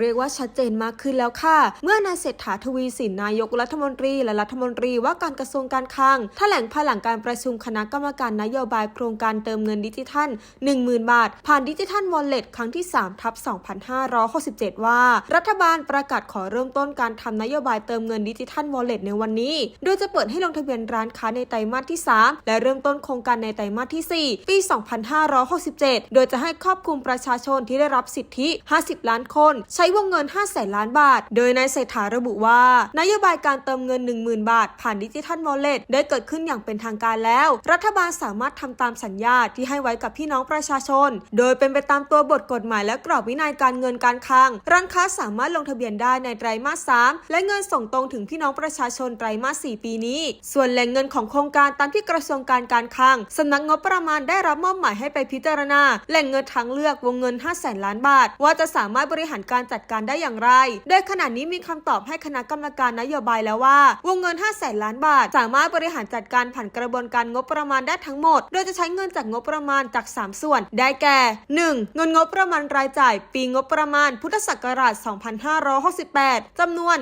เรียกว่าชัดเจนมากขึ้นแล้วค่ะ เมื่อนายเศรษฐาทวีสินนายกรัฐมนตรีและรัฐมนตรีว่าการกระทรวงการคลังแถลงภายหลังการประชุมคณะกรรมการนโยบายโครงการเติมเงินดิจิทัล 10,000 บาท ผ่านดิจิทัลวอลเล็ตครั้งที่ 3 ทับ 2567 ว่า รัฐบาลประกาศขอเริ่มต้นการทำนโยบายเติมเงินดิจิทัลวอลเล็ตในวันนี้ โดยจะเปิดให้ลงทะเบียนร้านค้าในไตรมาสที่ 3 และเริ่มต้นโครงการในไตรมาสที่ 4 ปี 2567 โดยจะให้ครอบคลุมประชาชนที่ได้รับสิทธิ 50 ล้านคนใช้ช้วงเงิน5แสนล้านบาท โดยนายเศรษฐาระบุว่า นโยบายการเติมเงิน 10,000 บาท ผ่านดิจิทัลวอลเล็ตได้เกิดขึ้นอย่างเป็นทางการแล้ว รัฐบาลสามารถทำตามสัญญาที่ให้ไว้กับพี่น้องประชาชน โดยเป็นไปตามตัวบทกฎหมายและกรอบวินัยการเงินการคลัง ร้านค้าสามารถลงทะเบียนได้ในไตรมาส 3 และเงินส่งตรงถึงพี่น้องประชาชนไตรมาส 4 ปีนี้ ส่วนแหล่งเงินของโครงการตามที่กระทรวงการการคลังสำนักงบประมาณได้รับมอบหมายให้ไปพิจารณา แหล่งเงินทางเลือกวงเงิน 5 0 0แสนล้านบาท ว่าจะสามารถบริหารการจัดการได้อย่างไร โดยขณะนี้มีคำตอบให้คณะกรรมการนโยบายแล้วว่า วงเงิน 5 0 0แสนล้านบาท สามารถบริหารจัดการผ่านกระบวนการงบประมาณได้ทั้งหมด โดยจะใช้เงินจากงบประมาณจาก 3 ส่วน ได้แก่ 1. เงินงบประมาณรายจ่าย ปีงบประมาณ พุทธศักราช 2568จำนวน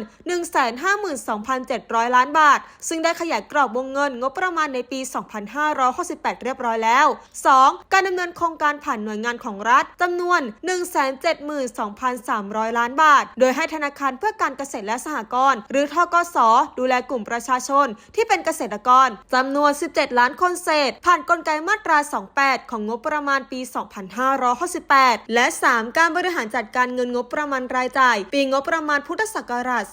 152,700 ล้านบาท ซึ่งได้ขยายกรอบวงเงินงบประมาณในปี 2568 เรียบร้อยแล้ว 2. การดำเนินโครงการผ่านหน่วยงานของรัฐจำนวน300 ล้านบาท โดยให้ธนาคารเพื่อการเกษตรและสหกรณ์หรือทกส ดูแลกลุ่มประชาชน ที่เป็นเกษตรกรจำนวน 17 ล้านคนเศษ ผ่านกลไกมาตรา 28 ของงบประมาณปี 2568 และ 3. การบริหารจัดการเงินงบประมาณรายจ่าย ปีงบประมาณพุทธศักราช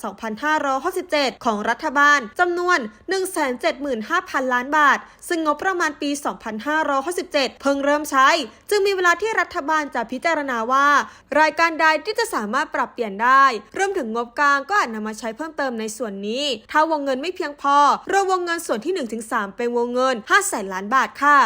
2567 ของรัฐบาลจำนวน 175,000 ล้านบาท ซึ่งงบประมาณปี 2567 เพิ่งเริ่มใช้ จึงมีเวลาที่รัฐบาลจะพิจารณาว่า รายการใดที่จะสามารถปรับเปลี่ยนได้รวมถึงงบกลางก็อาจนำมาใช้เพิ่มเติมในส่วนนี้ ถ้าวงเงินไม่เพียงพอรวมวงเงินส่วนที่ 1-3 เป็นวงเงิน5แสนล้านบาทค่ะ